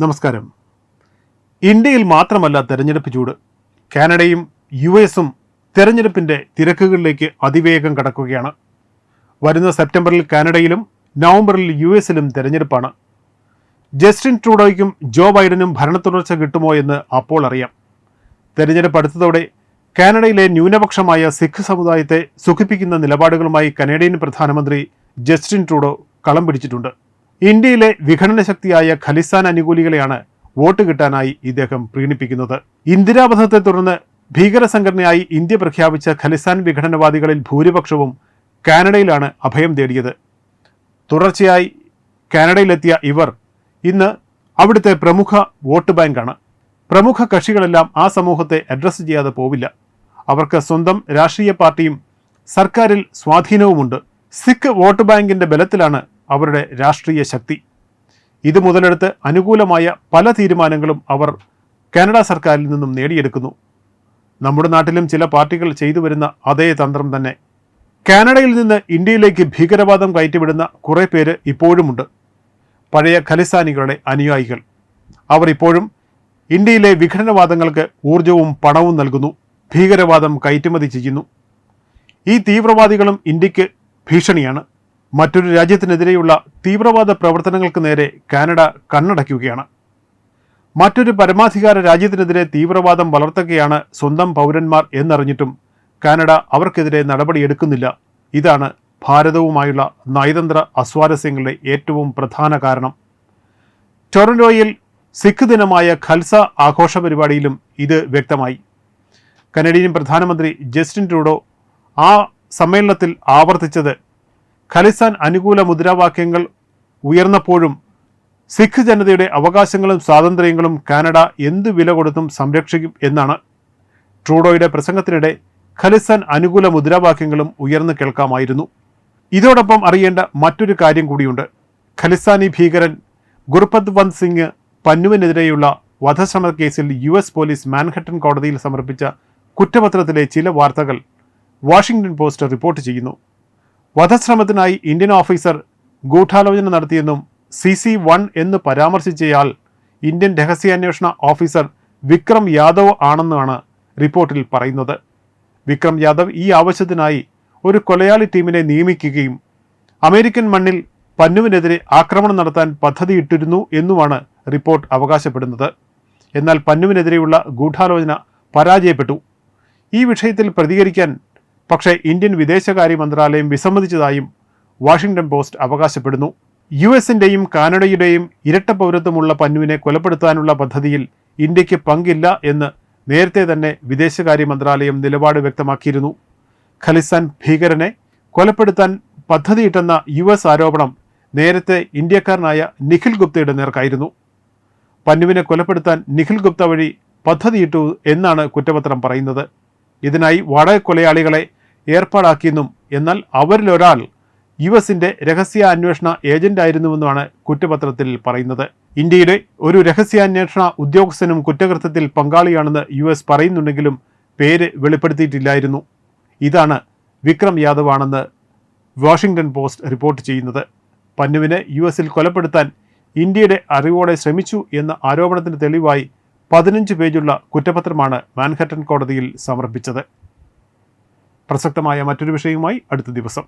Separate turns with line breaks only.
നമസ്കാരം. ഇന്ത്യയിൽ മാത്രമല്ല തെരഞ്ഞെടുപ്പ് ചൂട്. കാനഡയും യു എസും തെരഞ്ഞെടുപ്പിന്റെ തിരക്കുകളിലേക്ക് അതിവേഗം കടക്കുകയാണ്. വരുന്ന സെപ്റ്റംബറിൽ കാനഡയിലും നവംബറിൽ യു എസിലും തെരഞ്ഞെടുപ്പാണ്. ജസ്റ്റിൻ ട്രൂഡോയ്ക്കും ജോ ബൈഡനും ഭരണത്തുടർച്ച കിട്ടുമോ എന്ന് അപ്പോൾ അറിയാം. തെരഞ്ഞെടുപ്പ് അടുത്തതോടെ കാനഡയിലെ ന്യൂനപക്ഷമായ സിഖ് സമുദായത്തെ സുഖിപ്പിക്കുന്ന നിലപാടുകളുമായി കനേഡിയൻ പ്രധാനമന്ത്രി ജസ്റ്റിൻ ട്രൂഡോ കളം പിടിച്ചിട്ടുണ്ട്. ഇന്ത്യയിലെ വിഘടന ശക്തിയായ ഖലിസ്ഥാൻ അനുകൂലികളെയാണ് വോട്ട് കിട്ടാനായി ഇദ്ദേഹം പ്രീണിപ്പിക്കുന്നത്. ഇന്ദിരാവധത്തെ തുടർന്ന് ഭീകര സംഘടനയായി ഇന്ത്യ പ്രഖ്യാപിച്ച ഖലിസ്ഥാൻ വിഘടനവാദികളിൽ ഭൂരിപക്ഷവും കാനഡയിലാണ് അഭയം തേടിയത്. തുടർച്ചയായി കാനഡയിലെത്തിയ ഇവർ ഇന്ന് അവിടുത്തെ പ്രമുഖ വോട്ട് ബാങ്കാണ്. പ്രമുഖ കക്ഷികളെല്ലാം ആ സമൂഹത്തെ അഡ്രസ്സ് ചെയ്യാതെ പോവില്ല. അവർക്ക് സ്വന്തം രാഷ്ട്രീയ പാർട്ടിയും സർക്കാരിൽ സ്വാധീനവുമുണ്ട്. സിഖ് വോട്ട് ബാങ്കിന്റെ ബലത്തിലാണ് അവരുടെ രാഷ്ട്രീയ ശക്തി. ഇത് മുതലെടുത്ത് അനുകൂലമായ പല തീരുമാനങ്ങളും അവർ കാനഡ സർക്കാരിൽ നിന്നും നേടിയെടുക്കുന്നു. നമ്മുടെ നാട്ടിലും ചില പാർട്ടികൾ ചെയ്തു വരുന്ന അതേ തന്ത്രം തന്നെ. കാനഡയിൽ നിന്ന് ഇന്ത്യയിലേക്ക് ഭീകരവാദം കയറ്റിവിടുന്ന കുറേ പേര് ഇപ്പോഴുമുണ്ട്. പഴയ ഖലിസ്ഥാനികളുടെ അനുയായികൾ. അവർ ഇപ്പോഴും ഇന്ത്യയിലെ വിഘടനവാദങ്ങൾക്ക് ഊർജവും പണവും നൽകുന്നു. ഭീകരവാദം കയറ്റുമതി ചെയ്യുന്നു. ഈ തീവ്രവാദികളും ഇന്ത്യയ്ക്ക് ഭീഷണിയാണ്. മറ്റൊരു രാജ്യത്തിനെതിരെയുള്ള തീവ്രവാദ പ്രവർത്തനങ്ങൾക്ക് നേരെ കാനഡ കണ്ണടയ്ക്കുകയാണ്. മറ്റൊരു പരമാധികാര രാജ്യത്തിനെതിരെ തീവ്രവാദം വളർത്തുകയാണ് സ്വന്തം പൗരന്മാർ എന്നറിഞ്ഞിട്ടും കാനഡ അവർക്കെതിരെ നടപടിയെടുക്കുന്നില്ല. ഇതാണ് ഭാരതവുമായുള്ള നയതന്ത്ര അസ്വാരസ്യങ്ങളുടെ ഏറ്റവും പ്രധാന കാരണം. ടൊറന്റോയിൽ സിഖ് ദിനമായ ഖൽസ ആഘോഷ പരിപാടിയിലും ഇത് വ്യക്തമായി. കനഡിയൻ പ്രധാനമന്ത്രി ജസ്റ്റിൻ ട്രൂഡോ ആ സമ്മേളനത്തിൽ ആവർത്തിച്ചത് ഖലിസ്ഥാൻ അനുകൂല മുദ്രാവാക്യങ്ങൾ ഉയർന്നപ്പോഴും സിഖ് ജനതയുടെ അവകാശങ്ങളും സ്വാതന്ത്ര്യങ്ങളും കാനഡ എന്തു വില കൊടുത്തും സംരക്ഷിക്കും എന്നാണ് ട്രൂഡോയുടെ പ്രസംഗത്തിനിടെ ഖലിസ്ഥാൻ അനുകൂല മുദ്രാവാക്യങ്ങളും ഉയർന്നു കേൾക്കാമായിരുന്നു. ഇതോടൊപ്പം അറിയേണ്ട മറ്റൊരു കാര്യം കൂടിയുണ്ട്. ഖലിസ്ഥാനി ഭീകരൻ ഗുർപത് വന്ത് സിംഗ് പന്നുവിനെതിരെയുള്ള വധശ്രമ കേസിൽ യു എസ് പോലീസ് മാൻഹട്ടൻ കോടതിയിൽ സമർപ്പിച്ച കുറ്റപത്രത്തിലെ ചില വാർത്തകൾ വാഷിംഗ്ടൺ പോസ്റ്റ് റിപ്പോർട്ട് ചെയ്യുന്നു. വധശ്രമത്തിനായി ഇന്ത്യൻ ഓഫീസർ ഗൂഢാലോചന നടത്തിയെന്നും സി സി വൺ എന്ന് പരാമർശിച്ചയാൾ ഇന്ത്യൻ രഹസ്യാന്വേഷണ ഓഫീസർ വിക്രം യാദവ് ആണെന്നാണ് റിപ്പോർട്ടിൽ പറയുന്നത്. വിക്രം യാദവ് ഈ ആവശ്യത്തിനായി ഒരു കൊലയാളി ടീമിനെ നിയമിക്കുകയും അമേരിക്കൻ മണ്ണിൽ പന്നുവിനെതിരെ ആക്രമണം നടത്താൻ പദ്ധതിയിട്ടിരുന്നു എന്നുമാണ് റിപ്പോർട്ട് അവകാശപ്പെടുന്നത്. എന്നാൽ പന്നുവിനെതിരെയുള്ള ഗൂഢാലോചന പരാജയപ്പെട്ടു. ഈ വിഷയത്തിൽ പ്രതികരിക്കാൻ പക്ഷേ ഇന്ത്യൻ വിദേശകാര്യ മന്ത്രാലയം വിസമ്മതിച്ചതായും വാഷിംഗ്ടൺ പോസ്റ്റ് അവകാശപ്പെടുന്നു. യു എസിന്റെയും കാനഡയുടെയും ഇരട്ട പൗരത്വമുള്ള പന്നുവിനെ കൊലപ്പെടുത്താനുള്ള പദ്ധതിയിൽ ഇന്ത്യയ്ക്ക് പങ്കില്ല എന്ന് നേരത്തെ തന്നെ വിദേശകാര്യ മന്ത്രാലയം നിലപാട് വ്യക്തമാക്കിയിരുന്നു. ഖലിസ്ഥാൻ ഭീകരനെ കൊലപ്പെടുത്താൻ പദ്ധതിയിട്ടെന്ന യു എസ് ആരോപണം നേരത്തെ ഇന്ത്യക്കാരനായ നിഖിൽ ഗുപ്തയുടെ നേർക്കായിരുന്നു. പന്നുവിനെ കൊലപ്പെടുത്താൻ നിഖിൽ ഗുപ്ത വഴി പദ്ധതിയിട്ടു എന്നാണ് കുറ്റപത്രം പറയുന്നത്. ഇതിനായി വാടക കൊലയാളികളെ ഏർപ്പാടാക്കിയെന്നും എന്നാൽ അവരിലൊരാൾ യു എസിന്റെ രഹസ്യ അന്വേഷണ ഏജന്റായിരുന്നുവെന്നാണ് കുറ്റപത്രത്തിൽ പറയുന്നത്. ഇന്ത്യയുടെ ഒരു രഹസ്യാന്വേഷണ ഉദ്യോഗസ്ഥനും കുറ്റകൃത്യത്തിൽ പങ്കാളിയാണെന്ന് യു എസ് പറയുന്നുണ്ടെങ്കിലും പേര് വെളിപ്പെടുത്തിയിട്ടില്ലായിരുന്നു. ഇതാണ് വിക്രം യാദവ് ആണെന്ന് വാഷിംഗ്ടൺ പോസ്റ്റ് റിപ്പോർട്ട് ചെയ്യുന്നത്. പന്നുവിനെ യു എസിൽ കൊലപ്പെടുത്താൻ ഇന്ത്യയുടെ അറിവോടെ ശ്രമിച്ചു എന്ന ആരോപണത്തിന് തെളിവായി പതിനഞ്ച് പേജുള്ള കുറ്റപത്രമാണ് മാൻഹട്ടൻ കോടതിയിൽ സമർപ്പിച്ചത്. പ്രസക്തമായ മറ്റൊരു വിഷയവുമായി അടുത്ത ദിവസം.